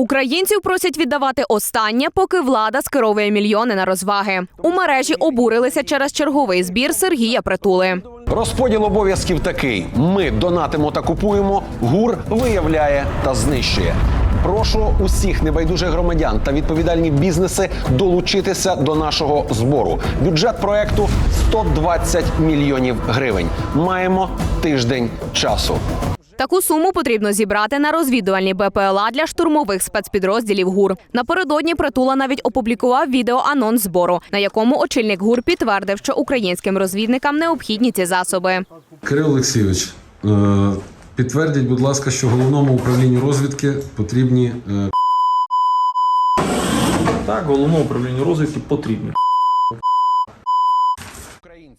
Українців просять віддавати останнє, поки влада скеровує мільйони на розваги. У мережі обурилися через черговий збір Сергія Притули. Розподіл обов'язків такий: ми донатимо та купуємо, гур виявляє та знищує. Прошу усіх небайдужих громадян та відповідальні бізнеси долучитися до нашого збору. Бюджет проекту 120 мільйонів гривень. Маємо тиждень часу. Таку суму потрібно зібрати на розвідувальні БПЛА для штурмових спецпідрозділів ГУР. Напередодні притула навіть опублікував відеоанонс збору, на якому очільник ГУР підтвердив, що українським розвідникам необхідні ці засоби. Кирил Олексійович, е, підтвердіть, будь ласка, що головному управлінню розвідки потрібні е, Так, головному управлінню розвідки потрібні.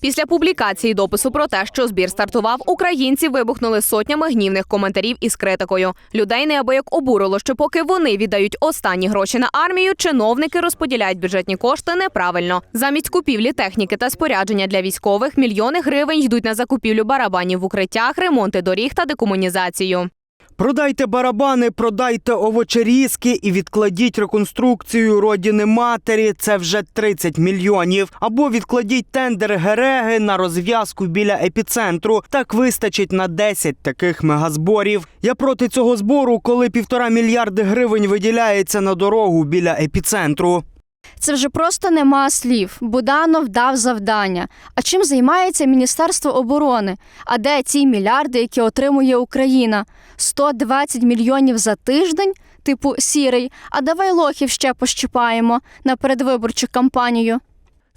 Після публікації допису про те, що збір стартував, українці вибухнули сотнями гнівних коментарів із критикою. Людей неабияк обурило, що поки вони віддають останні гроші на армію, чиновники розподіляють бюджетні кошти неправильно. Замість купівлі техніки та спорядження для військових мільйони гривень йдуть на закупівлю барабанів в укриттях, ремонти доріг та декомунізацію. Продайте барабани, продайте овочерізки і відкладіть реконструкцію родини матері. Це вже 30 мільйонів. Або відкладіть тендер Гереги на розв'язку біля епіцентру. Так вистачить на 10 таких мегазборів. Я проти цього збору, коли півтора мільярди гривень виділяється на дорогу біля епіцентру. Це вже просто нема слів. Буданов дав завдання. А чим займається Міністерство оборони? А де ці мільярди, які отримує Україна? 120 мільйонів за тиждень? Типу сірий. А давай лохів ще пощипаємо на передвиборчу кампанію.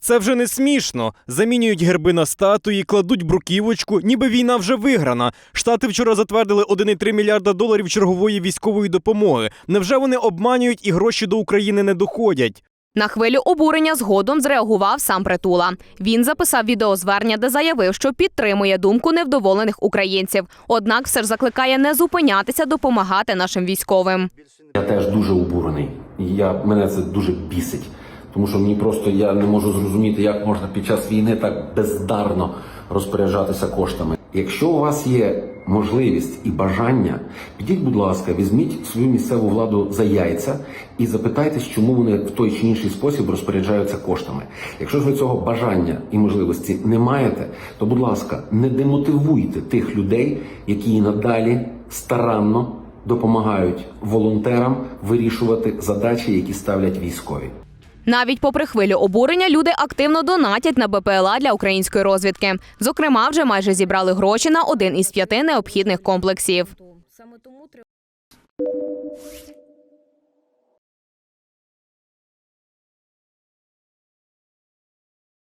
Це вже не смішно. Замінюють герби на статуї, кладуть бруківочку, ніби війна вже виграна. Штати вчора затвердили 1,3 мільярда доларів чергової військової допомоги. Невже вони обманюють і гроші до України не доходять? На хвилю обурення згодом зреагував сам притула. Він записав відеозвернення, де заявив, що підтримує думку невдоволених українців. Однак все ж закликає не зупинятися, допомагати нашим військовим. Я теж дуже обурений. Я, мене це дуже бісить. Тому що мені просто я не можу зрозуміти, як можна під час війни так бездарно розпоряджатися коштами. Якщо у вас є можливість і бажання, підіть, будь ласка, візьміть свою місцеву владу за яйця і запитайтесь, чому вони в той чи інший спосіб розпоряджаються коштами. Якщо ж ви цього бажання і можливості не маєте, то будь ласка, не демотивуйте тих людей, які і надалі старанно допомагають волонтерам вирішувати задачі, які ставлять військові. Навіть попри хвилю обурення, люди активно донатять на БПЛА для української розвідки. Зокрема, вже майже зібрали гроші на один із п'яти необхідних комплексів. Саме тому треба